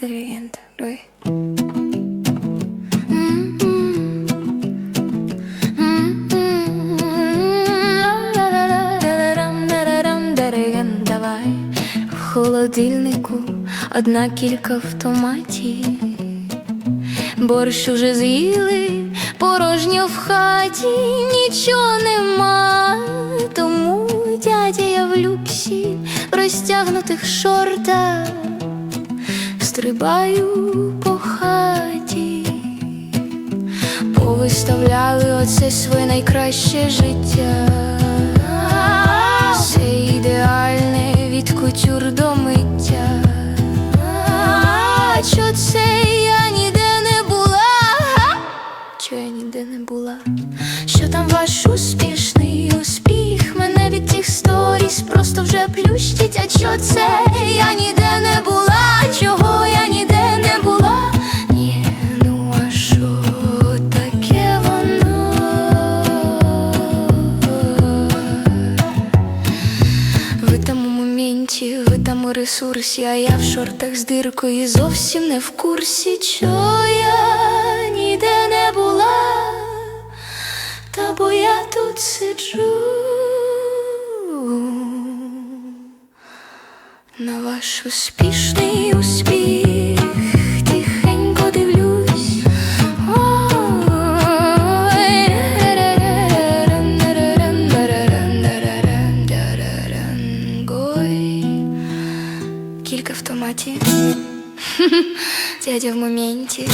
диригент. Ой. Давай в холодильнику одна кілька автоматів. Борщ уже з'їли, порожньо в хаті, нічого нема. Тому дядя я в люксі, в розтягнутих шортах, стрибаю по хаті, повиставляли оце своє найкраще життя. Все ідеальне від кутюр до миття. Чо це я ніде не була? Чо я ніде не була? Що там ваш успішний успіх? Мене від тих сторіс просто вже плющить. А чо це ви там у ресурсі, а я в шортах з диркою зовсім не в курсі, що я ніде не була, та бо я тут сиджу. На ваш успішний успіх Кілька в томаті, Дядя в моменті.